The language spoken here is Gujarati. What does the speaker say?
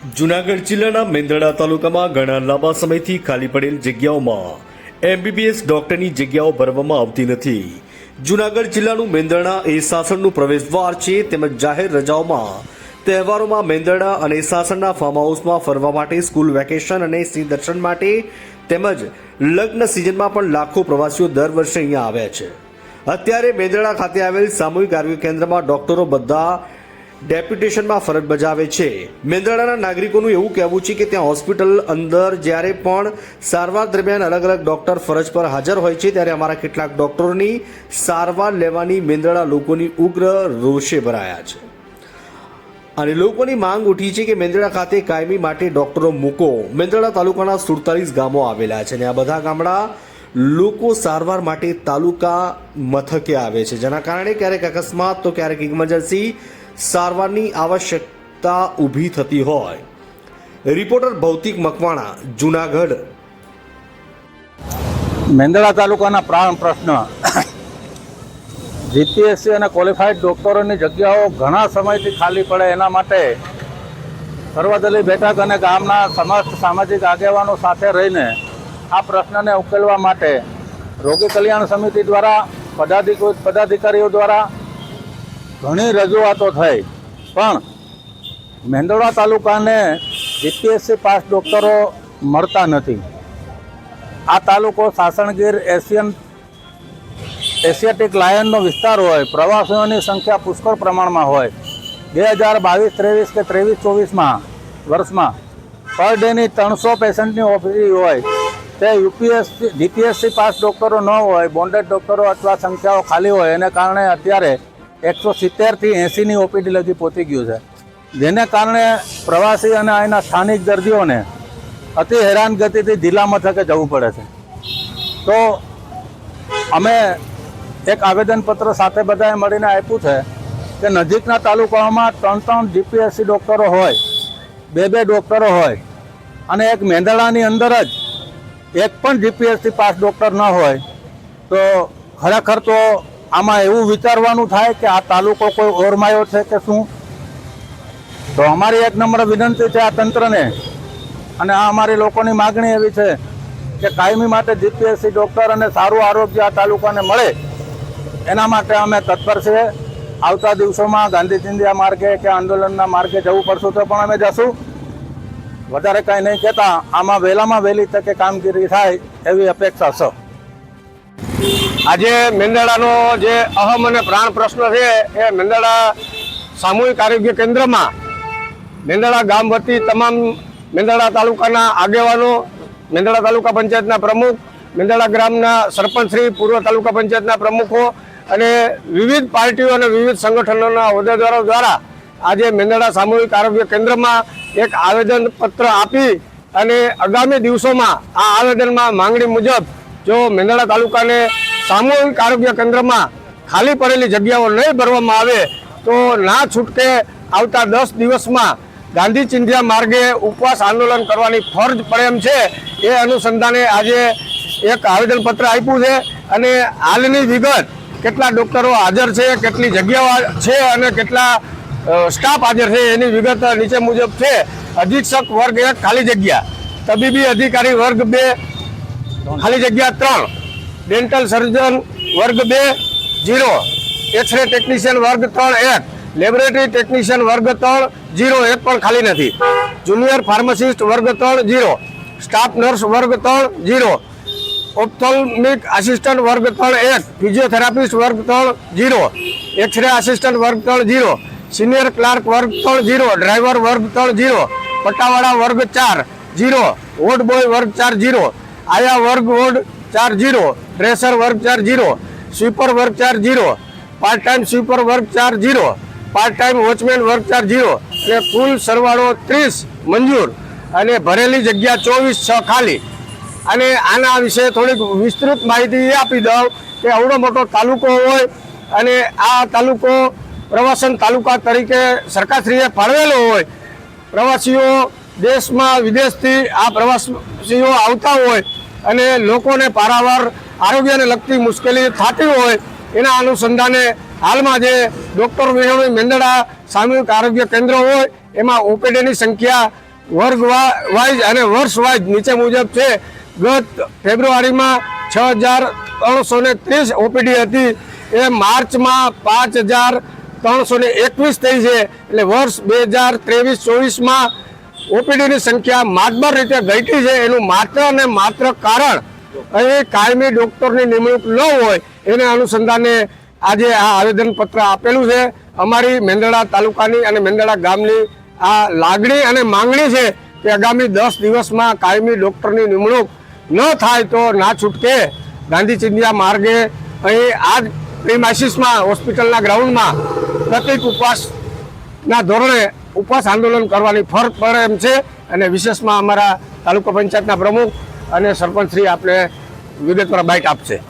જુનાગઢ જિલ્લાના મેંદરડા તાલુકામાં ઘણા લાંબા સમયથી ખાલી પડેલ જગ્યાઓમાં એમબીબીએસ ડોક્ટરની જગ્યાઓ ભરવામાં આવતી નથી. જુનાગઢ જિલ્લાનું મેંદરડા એ શાસનનું પ્રવેશદ્વાર છે તેમજ જાહેર રજાઓમાં તહેવારોમાં મેંદરડા અને શાસનના ફાર્મ હાઉસમાં ફરવા માટે સ્કૂલ વેકેશન અને સિંહ દર્શન માટે તેમજ લગ્ન સિઝનમાં પણ લાખો પ્રવાસીઓ દર વર્ષે અહીંયા આવ્યા છે. અત્યારે મેંદરડા ખાતે આવેલ સામૂહિક આરોગ્ય કેન્દ્રમાં ડોક્ટરો બધા ડેપ્યુટેશનમાં ફરજ બજાવે છે. મેંદરડાના નાગરિકોનું એવું કહેવું છે કે ત્યાં હોસ્પિટલ અંદર જ્યારે પણ સારવાર દરમિયાન અલગ અલગ ડોક્ટર ફરજ પર હાજર હોય છે, ત્યારે અમારા કેટલાક ડોક્ટરોની સારવાર લેવાની મેંદરડા લોકોની ઉગ્ર રોષે ભરાયા છે. અને લોકોની માંગ ઉઠી છે કે મેંદરડા ખાતે કાયમી માટે ડોક્ટરો મૂકો. મેંદરડા તાલુકાના સુડતાલીસ ગામો આવેલા છે અને આ બધા ગામડા લોકો સારવાર માટે તાલુકા મથકે આવે છે. જેના કારણે ક્યારેક અકસ્માત, તો ક્યારેક ઇમરજન્સી સારવારની આવશ્યકતા ઊભી થતી હોય. રિપોર્ટર ભૌતિક મકવાણા, જુનાગઢ. મેંદડા તાલુકાના પ્રાણ પ્રશ્ન. જીપીએસસી અને ક્વોલિફાઈડ ડોક્ટરોની જગ્યાઓ ઘણા સમયથી ખાલી પડે એના માટે સર્વદલીય બેઠક અને ગામના સમસ્ત સામાજિક આગેવાનો સાથે રહીને આ પ્રશ્નને ઉકેલવા માટે રોગી કલ્યાણ સમિતિ દ્વારા પદાધિક- પદાધિકારીઓ દ્વારા ઘણી રજૂઆતો થઈ. પણ મેંદોડા તાલુકાને જીપીએસસી પાસ ડોક્ટરો મળતા નથી. આ તાલુકો સાસણગીર એશિયન એશિયાટિક લાયનનો વિસ્તાર હોય, પ્રવાસીઓની સંખ્યા પુષ્કળ પ્રમાણમાં હોય. બે હજાર બાવીસ, ત્રેવીસ કે ત્રેવીસ ચોવીસમાં વર્ષમાં પર ડેની ત્રણસો પેશન્ટની ઓફિસ હોય. તે યુપીએસસી, જીપીએસસી પાસ ડૉક્ટરો ન હોય, બોન્ડેડ ડૉક્ટરો અથવા સંખ્યાઓ ખાલી હોય. એને કારણે અત્યારે એકસો સિત્તેરથી એંસીની ઓપીડી લગી પહોંચી ગયું છે. જેને કારણે પ્રવાસી અને અહીંના સ્થાનિક દર્દીઓને અતિ હેરાનગતિથી જિલ્લા મથકે જવું પડે છે. તો અમે એક આવેદનપત્ર સાથે બધાએ મળીને આપ્યું છે કે નજીકના તાલુકાઓમાં ત્રણ ત્રણ જીપીએસસી ડૉક્ટરો હોય, બે બે ડૉક્ટરો હોય અને એક મેંદળાની અંદર જ એક પણ જીપીએસસી પાસ ડૉક્ટર ન હોય, તો ખરેખર તો આમાં એવું વિચારવાનું થાય કે આ તાલુકો કોઈ ઓરમાયો છે કે શું? તો અમારી એક નંબર વિનંતી છે આ તંત્રને અને આ અમારી લોકોની માગણી એવી છે કે કાયમી માટે જીપીએસસી ડૉક્ટર અને સારું આરોગ્ય આ તાલુકાને મળે. એના માટે અમે તત્પર છીએ આવતા દિવસોમાં ગાંધી માર્ગે કે આંદોલનના માર્ગે જવું પડશું તો પણ અમે જશું. વધારે કાંઈ નહીં કહેતા. આમાં વહેલામાં વહેલી તકે કામગીરી થાય એવી અપેક્ષા છે. આજે મેંદાડાનો જે અહમ અને પ્રાણ પ્રશ્ન છે, એ મેંદાડા સામૂહિક આરોગ્ય કેન્દ્રમાં મેંદાડા ગામ વતી તમામ મેંદાડા તાલુકાના આગેવાનો, મેંદાડા તાલુકા પંચાયતના પ્રમુખ, મેંદાડા ગ્રામના સરપંચશ્રી પૂર્વ તાલુકા પંચાયતના પ્રમુખો અને વિવિધ પાર્ટીઓ અને વિવિધ સંગઠનોના હોદ્દેદારો દ્વારા આજે મેંદાડા સામૂહિક આરોગ્ય કેન્દ્રમાં એક આવેદન પત્ર આપી અને આગામી દિવસોમાં આ આવેદનમાં માંગણી મુજબ જો મેંદાડા તાલુકાને સામૂહિક આરોગ્ય કેન્દ્રમાં ખાલી પડેલી જગ્યાઓ નહીં ભરવામાં આવે તો ના છૂટકે આવતા દસ દિવસમાં ગાંધી ચિંધ્યા માર્ગે ઉપવાસ આંદોલન કરવાની ફરજ પડે એમ છે. એ અનુસંધાને આજે એક આવેદનપત્ર આપ્યું છે અને હાલની વિગત કેટલા ડોક્ટરો હાજર છે, કેટલી જગ્યાઓ છે અને કેટલા સ્ટાફ હાજર છે એની વિગત નીચે મુજબ છે. અધિક્ષક વર્ગ એક, ખાલી જગ્યા. તબીબી અધિકારી વર્ગ બે, ખાલી જગ્યા ત્રણ. ડેન્ટલ સર્જન વર્ગ બે જીરો એક્સરે ટેકનિશિયન વર્ગ ત્રણ, એક. લેબોરેટરી ટેકનિશિયન વર્ગ ત્રણ જીરો એક પણ ખાલી નથી. જુનિયર ફાર્માસિસ્ટ વર્ગ ત્રણ જીરો સ્ટાફ નર્સ વર્ગ ત્રણ જીરો ઓપ્થોલ્મિક આસિસ્ટન્ટ વર્ગ ત્રણ, એક. ફિઝિયોથેરાપિસ્ટ વર્ગ ત્રણ જીરો એક્સરે આસિસ્ટન્ટ વર્ગ ત્રણ જીરો સિનિયર ક્લાર્ક વર્ગ ત્રણ જીરો ડ્રાઈવર વર્ગ ત્રણ જીરો પટ્ટાવાળા વર્ગ ચાર જીરો વોર્ડ બોય વર્ગ ચાર જીરો આયા વર્ગ વોર્ડ ચાર જીરો ડ્રેસર વર્ગ ચાર જીરો, સ્વીપર વર્ગ ચાર જીરો પાર્ટ ટાઈમ સ્વીપર વર્ગ ચાર જીરો પાર્ટ ટાઈમ વોચમેન વર્ગ ચાર જીરો અને કુલ સરવાળો ત્રીસ મંજૂર અને ભરેલી જગ્યા ચોવીસ છ ખાલી. અને આના વિશે થોડીક વિસ્તૃત માહિતી એ આપી દઉં કે અવડો મોટો તાલુકો હોય અને આ તાલુકો પ્રવાસન તાલુકા તરીકે સરકારશ્રીએ ફાળવેલો હોય. પ્રવાસીઓ દેશમાં વિદેશથી આ પ્રવાસીઓ આવતા હોય અને લોકોને પારાવાર આરોગ્યને લગતી મુશ્કેલી થતી હોય એના અનુસંધાને હાલમાં જે ડૉક્ટર વિહોણી મેંદડા સામૂહિક આરોગ્ય કેન્દ્ર હોય, એમાં ઓપીડીની સંખ્યા વર્ગ વાઇઝ અને વર્ષ વાઇઝ નીચે મુજબ છે. ગત ફેબ્રુઆરીમાં છ હજાર ત્રણસો ને ત્રીસ ઓપીડી હતી. એ માર્ચમાં પાંચ હજાર ત્રણસો ને એકવીસ થઈ છે. એટલે વર્ષ બે હજાર ત્રેવીસ ચોવીસમાં ઓપીડીની સંખ્યા માતબર રીતે ઘટી છે. એનું માત્ર અને માત્ર કારણ અહીં કાયમી ડોક્ટરની નિમણૂક ન હોય એને અનુસંધાને આજે આ આવેદનપત્ર આપેલું છે. અમારી મેંદડા તાલુકાની અને મેંદડા ગામની આ લાગણી અને માંગણી છે કે આગામી દસ દિવસમાં કાયમી ડોક્ટરની નિમણૂક ન થાય તો ના છૂટકે ગાંધી ચિંધિયા માર્ગે અહીં આ જ હોસ્પિટલના ગ્રાઉન્ડમાં પ્રતિક ઉપવાસના ધોરણે ઉપવાસ આંદોલન કરવાની ફરજ પડે એમ છે. અને વિશેષમાં અમારા તાલુકા પંચાયતના પ્રમુખ અને સરપંચશ્રી આપણે વિગતવાર બાઇટ આપશે.